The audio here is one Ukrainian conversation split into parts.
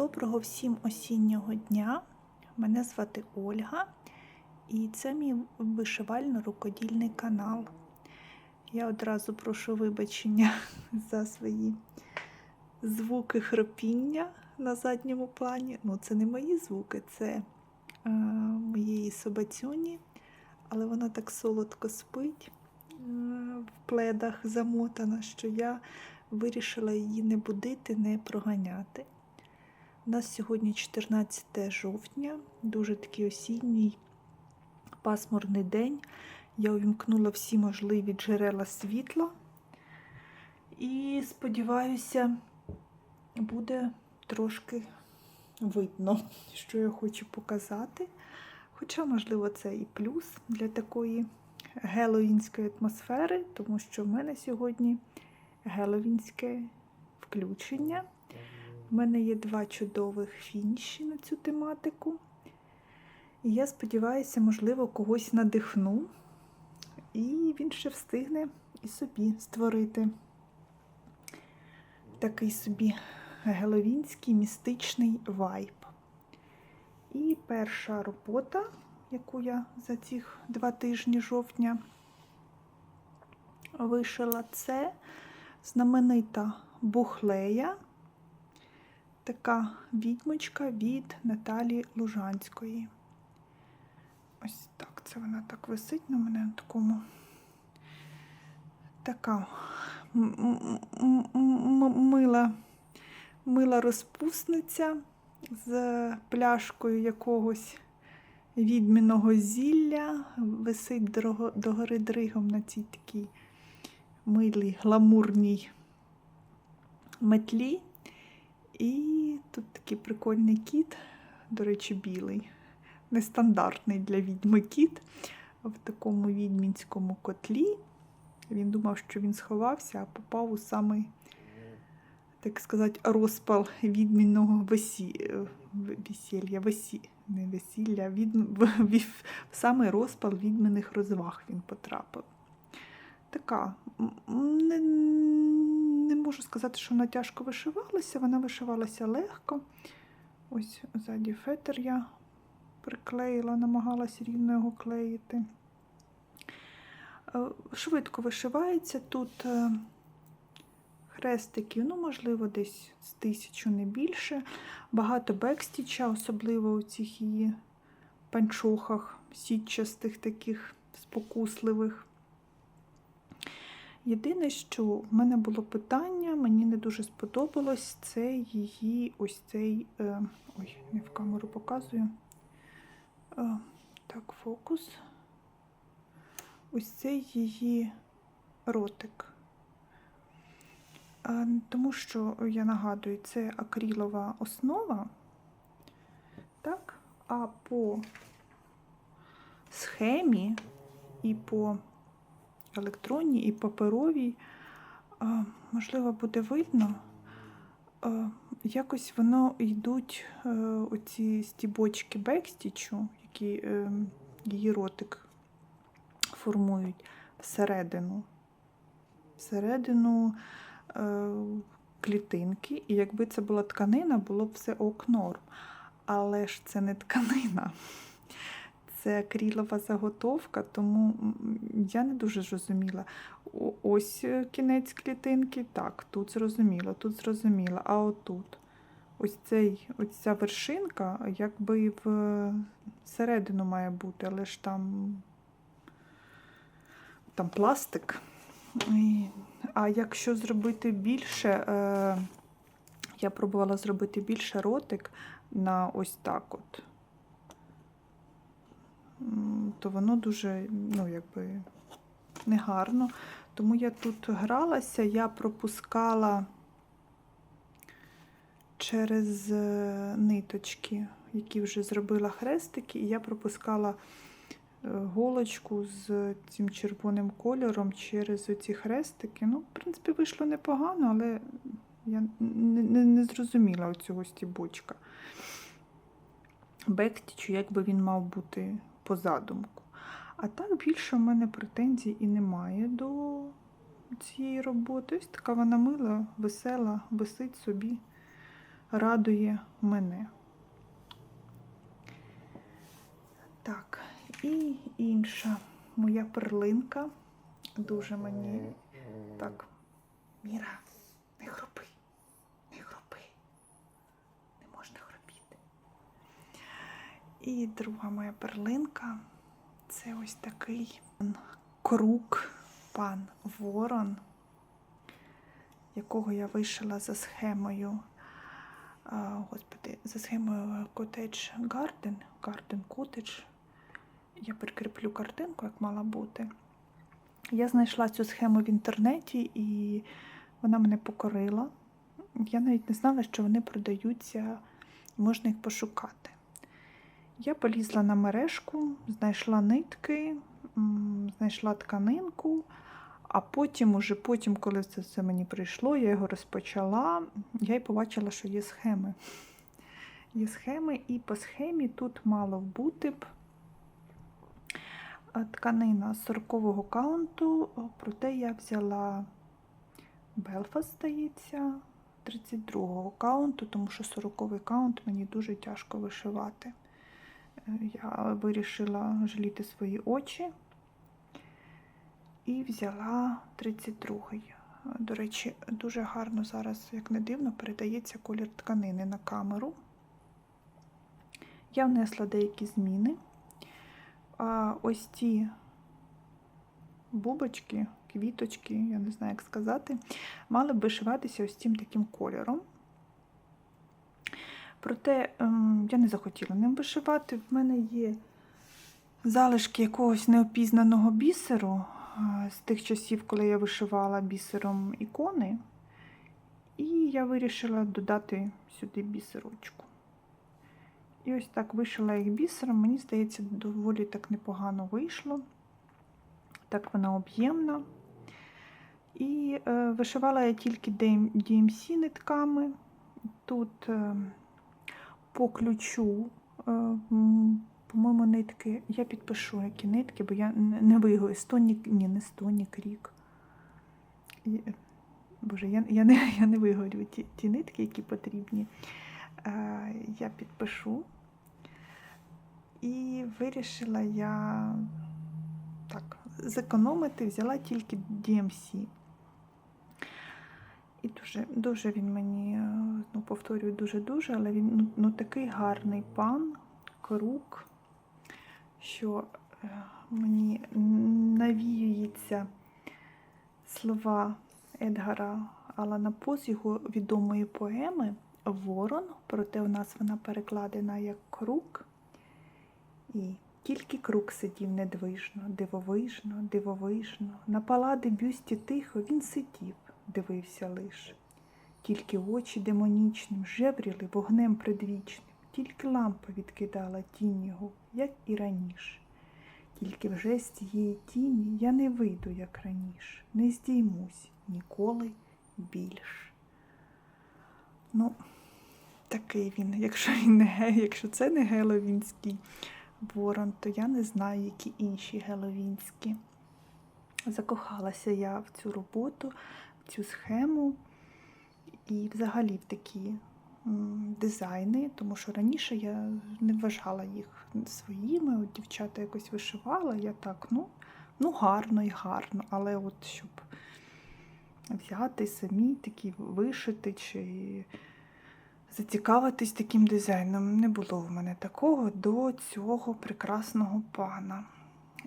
Доброго всім осіннього дня. Мене звати Ольга, і це мій вишивально-рукодільний канал. Я одразу прошу вибачення за свої звуки хропіння на задньому плані. Ну, це не мої звуки, це е, моєї собацюні, але вона так солодко спить е, в пледах замотана, що я вирішила її не будити, не проганяти. У нас сьогодні 14 жовтня, дуже такий осінній пасмурний день. Я увімкнула всі можливі джерела світла і сподіваюся, буде трошки видно, що я хочу показати. Хоча, можливо, це і плюс для такої геловінської атмосфери, тому що в мене сьогодні геловінське включення. У мене є два чудових фініші на цю тематику. І я сподіваюся, можливо, когось надихну. І він ще встигне і собі створити такий собі геловінський містичний вайб. І перша робота, яку я за цих два тижні жовтня вишила, це знаменита бухлея така відьмочка від Наталії Лужанської. Ось так це вона так висить на мене на такому. Така мила, мила розпусниця з пляшкою якогось відмінного зілля, висить догори дригом на цій такій милій, гламурній метлі. І тут такий прикольний кіт, до речі, білий. Нестандартний для відьми кіт в такому відьмінському котлі. Він думав, що він сховався, а попав у самий, так сказати, розпал відмінного весі... весілля, весі... не весілля, від... в самий розпал відмінних розваг він потрапив. Така можу сказати, що вона тяжко вишивалася, вона вишивалася легко. Ось ззаді фетр я приклеїла, намагалася рівно його клеїти. Швидко вишивається тут хрестиків, ну, можливо, десь з тисячу не більше. Багато бекстіча, особливо у цих її панчохах, сітчастих, таких спокусливих. Єдине, що в мене було питання, мені не дуже сподобалось, це її ось цей. Е, ой, не в камеру показую. Е, так, фокус. Ось цей її ротик. Е, тому що, я нагадую, це акрилова основа. Так, а по схемі і по електронній і паперовій, можливо, буде видно, якось воно йдуть е, оці стібочки бекстічу, які е, її ротик формують всередину, всередину е, клітинки. І якби це була тканина, було б все ок норм. Але ж це не тканина це акрилова заготовка, тому я не дуже зрозуміла. Ось е, кінець клітинки, так, тут зрозуміло, тут зрозуміло, а отут. Ось цей, ось ця вершинка, якби в середину має бути, але ж там там пластик. А якщо зробити більше, е, я пробувала зробити більше ротик на ось так от то воно дуже, ну, якби, негарно. Тому я тут гралася, я пропускала через е, ниточки, які вже зробила хрестики, і я пропускала е, голочку з цим червоним кольором через оці хрестики. Ну, в принципі, вийшло непогано, але я не, не, не зрозуміла цього стібочка. Бектічу, як би він мав бути по задумку. А так більше в мене претензій і немає до цієї роботи. Ось така вона мила, весела, висить собі радує мене. Так, і інша моя перлинка. Дуже мені так. Міра, не хропи, не хропи. Не можна хропіти. І друга моя перлинка це ось такий круг пан Ворон, якого я вишила за схемою. Господи, за схемою Cottage Garden, Garden Cottage. Я прикріплю картинку, як мала бути. Я знайшла цю схему в інтернеті і вона мене покорила. Я навіть не знала, що вони продаються, можна їх пошукати. Я полізла на мережку, знайшла нитки, знайшла тканинку, а потім, уже потім, коли це все мені прийшло, я його розпочала, я й побачила, що є схеми. Є схеми, і по схемі тут мало бути б а, тканина 40-го каунту, проте я взяла Белфаст, здається, 32-го каунту, тому що 40-й каунт мені дуже тяжко вишивати. Я вирішила жаліти свої очі і взяла 32-й. До речі, дуже гарно зараз, як не дивно, передається колір тканини на камеру. Я внесла деякі зміни. А ось ті бубочки, квіточки, я не знаю, як сказати, мали б вишиватися ось цим таким кольором. Проте ем, я не захотіла ним вишивати. В мене є залишки якогось неопізнаного бісеру е, з тих часів, коли я вишивала бісером ікони. І я вирішила додати сюди бісерочку. І ось так вишила їх бісером. Мені здається, доволі так непогано вийшло. Так вона об'ємна. І е, вишивала я тільки DMC нитками. Тут е, по ключу, е, по-моєму, нитки. Я підпишу, які нитки, бо я не вигою. Стонік, ні, не стонік рік. І, е, Боже, я, я, не, я не виговорю ті, ті нитки, які потрібні. Е, я підпишу. І вирішила я так, зекономити, взяла тільки DMC. І дуже, дуже він мені, е, ну, повторюю, дуже-дуже, але він ну, ну, такий гарний пан, круг, що е, мені навіюється слова Едгара Алана По з його відомої поеми Ворон, проте у нас вона перекладена як круг. І тільки круг сидів недвижно, дивовижно, дивовижно. На палади бюсті тихо він сидів, дивився лиш. Тільки очі демонічним жевріли вогнем предвічним, тільки лампа відкидала тінь його, як і раніше. Тільки вже з тієї тіні я не вийду, як раніше, не здіймусь ніколи більш. Ну, такий він, якщо він не якщо це не геловінський ворон, то я не знаю, які інші геловінські. Закохалася я в цю роботу, цю схему і взагалі в такі дизайни, тому що раніше я не вважала їх своїми. От дівчата якось вишивала, я так, ну, ну гарно і гарно, але от щоб взяти самі такі вишити чи зацікавитись таким дизайном. Не було в мене такого до цього прекрасного пана.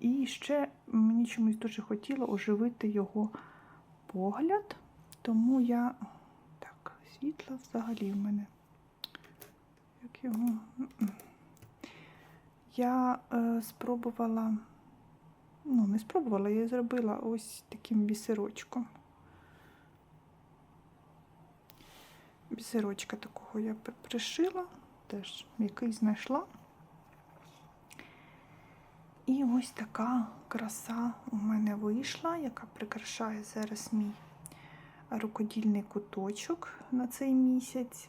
І ще мені чомусь дуже хотіло оживити його погляд, тому я. Так, світло взагалі в мене. Як його. Я е, спробувала, ну, не спробувала, я зробила ось таким бісерочком. Бісерочка такого я пришила, теж який знайшла. І ось така краса у мене вийшла, яка прикрашає зараз мій рукодільний куточок на цей місяць.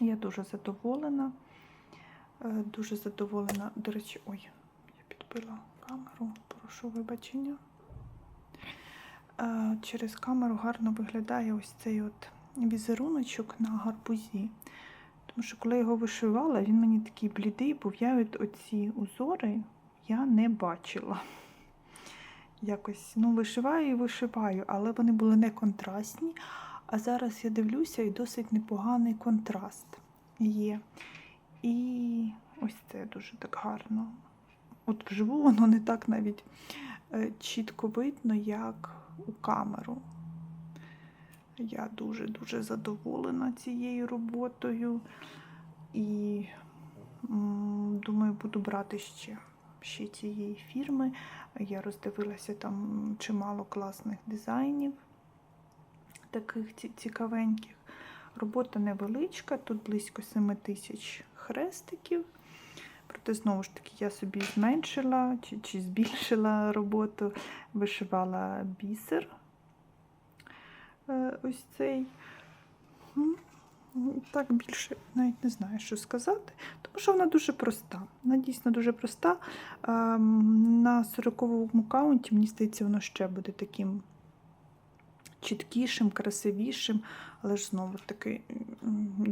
Я дуже задоволена. Е, Дуже задоволена. До речі, ой, я підбила камеру, прошу вибачення. Е, Через камеру гарно виглядає ось цей от візеруночок на гарбузі. Тому що коли я його вишивала, він мені такий блідий був. Я от оці узори я не бачила. Якось ну, вишиваю і вишиваю, але вони були не контрастні. А зараз я дивлюся і досить непоганий контраст є. І ось це дуже так гарно. От вживу воно не так навіть е, чітко видно, як у камеру. Я дуже-дуже задоволена цією роботою і думаю, буду брати ще, ще цієї фірми. Я роздивилася там чимало класних дизайнів, таких цікавеньких. Робота невеличка, тут близько 7 тисяч хрестиків. Проте, знову ж таки, я собі зменшила чи, чи збільшила роботу, вишивала бісер. Е, Ось цей. Так більше навіть не знаю, що сказати, тому що вона дуже проста. Вона дійсно дуже проста. Ем, На 40-му каунті, мені здається, воно ще буде таким чіткішим, красивішим, але ж знову таки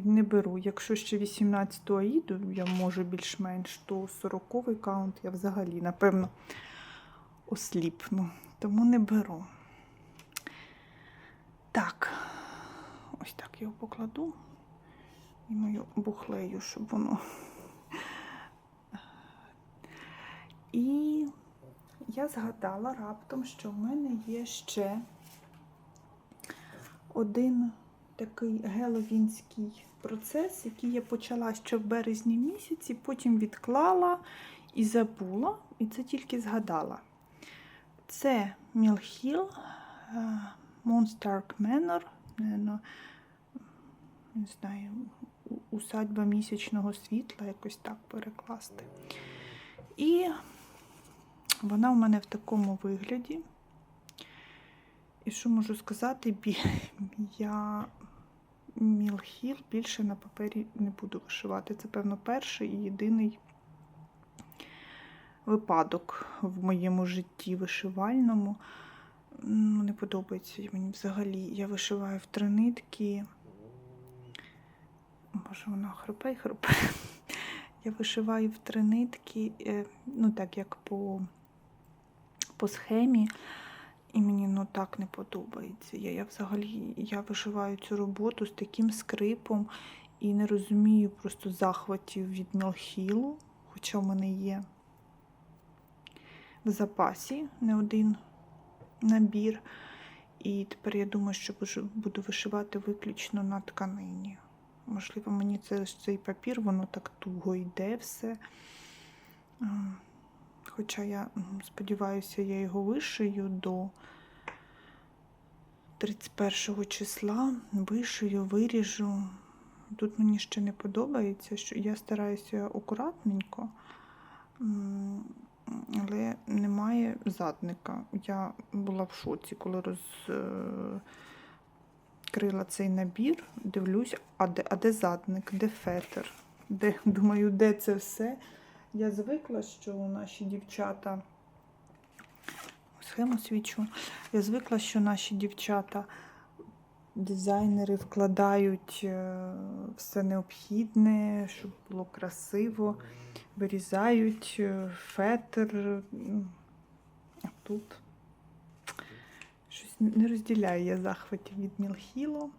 не беру. Якщо ще 18-ту аїду я можу більш-менш, то 40-й каунт я взагалі, напевно, осліпну. Тому не беру. Так, ось так я його покладу і мою бухлею, щоб воно. І я згадала раптом, що в мене є ще один такий геловінський процес, який я почала ще в березні місяці, потім відклала і забула, і це тільки згадала. Це Мілхіл Manor, наверно, не знаю, усадьба місячного світла, якось так перекласти. І вона в мене в такому вигляді. І що можу сказати, я Мілхіл більше на папері не буду вишивати. Це, певно, перший і єдиний випадок в моєму житті вишивальному. Ну, не подобається мені взагалі. Я вишиваю в три нитки. Боже, вона хрипе й хрипе. Я вишиваю в три нитки, е, ну так як по, по схемі. І мені ну так не подобається. Я, я взагалі я вишиваю цю роботу з таким скрипом і не розумію просто захватів від Мілхілу, хоча в мене є в запасі не один набір. І тепер я думаю, що буду- вишивати виключно на тканині. Можливо, мені це, цей папір, воно так туго йде все. Хоча я сподіваюся, я його вишию до 31 числа. Вишию, виріжу. Тут мені ще не подобається, що я стараюся акуратненько, але немає задника. Я була в шоці, коли розкрила цей набір. Дивлюсь, а де, а де задник, де фетр? Де, думаю, де це все? Я звикла, що наші дівчата, схему свічу, я звикла, що наші дівчата, дизайнери вкладають е, все необхідне, щоб було красиво, вирізають е, фетр. А тут щось не розділяю я захватів від Мілхіло.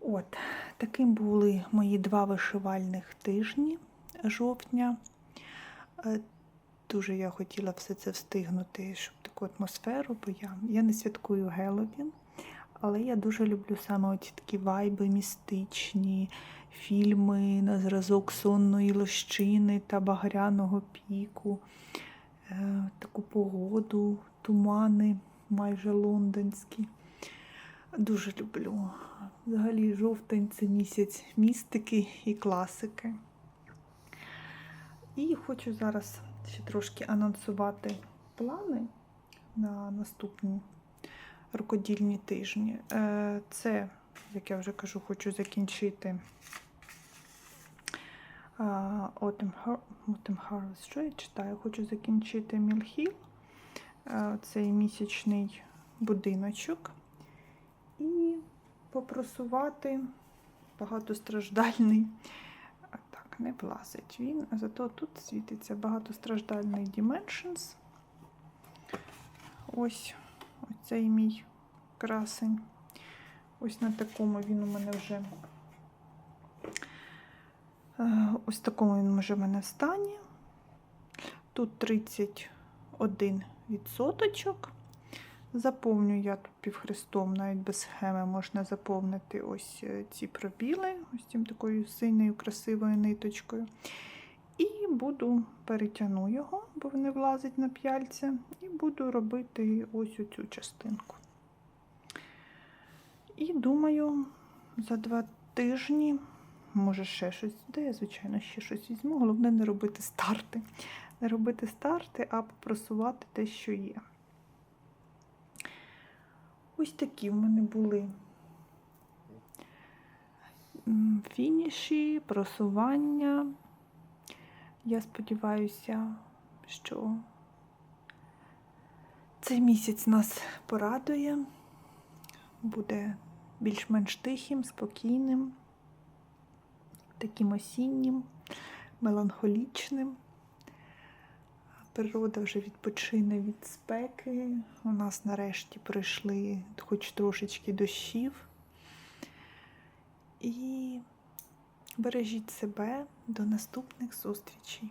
От, таким були мої два вишивальних тижні жовтня. Е, Дуже я хотіла все це встигнути, щоб таку атмосферу, бо я, я не святкую Геловін, але я дуже люблю саме оці такі вайби містичні, фільми на зразок сонної лощини та багряного піку, е, таку погоду, тумани майже лондонські. Дуже люблю. Взагалі, жовтень це місяць містики і класики. І хочу зараз ще трошки анонсувати плани на наступні рукодільні тижні. Е, Це, як я вже кажу, хочу закінчити Autumn Harvest. Що я читаю? Хочу закінчити Мілхіл, цей місячний будиночок. і попросувати багатостраждальний. Не влазить він, зато тут світиться багатостраждальний Dimensions. Ось оцей мій красень. Ось на такому він у мене вже. е, Ось такому він вже в мене в стані. Тут 31 відсоточок. Заповню я тут півхрестом, навіть без схеми можна заповнити ось е, ці пробіли, ось цим такою синьою красивою ниточкою. І буду перетягну його, бо не влазить на п'яльця, і буду робити ось оцю частинку. І думаю, за два тижні, може ще щось, де я, звичайно, ще щось візьму. Головне не робити старти. Не робити старти, а попросувати те, що є. Ось такі в мене були фініші, просування. Я сподіваюся, що цей місяць нас порадує, буде більш-менш тихим, спокійним, таким осіннім, меланхолічним. Природа вже відпочине від спеки. У нас нарешті пройшли хоч трошечки дощів. І бережіть себе до наступних зустрічей.